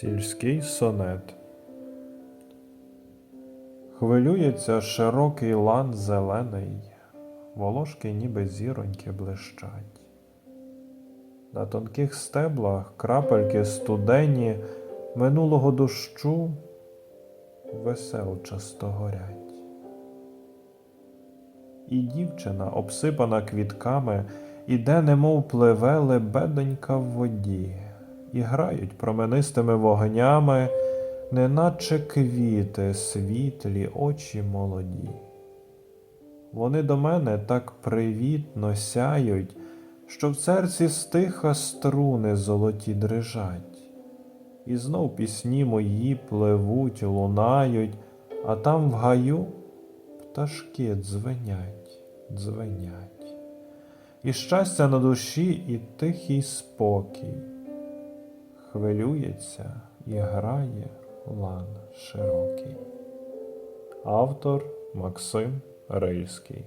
Сільський сонет. Хвилюється широкий лан зелений, волошки ніби зіроньки блищать. На тонких стеблах крапельки студені минулого дощу веселчасто горять. І дівчина, обсипана квітками, іде, немов пливе лебеденька в воді, і грають променистими вогнями, неначе квіти, світлі очі молоді. Вони до мене так привітно сяють, що в серці стиха струни золоті дрижать. І знов пісні мої пливуть, лунають, а там в гаю пташки дзвенять, дзвенять. І щастя на душі, і тихий спокій. Хвилюється і грає лан широкий. Автор Максим Рильський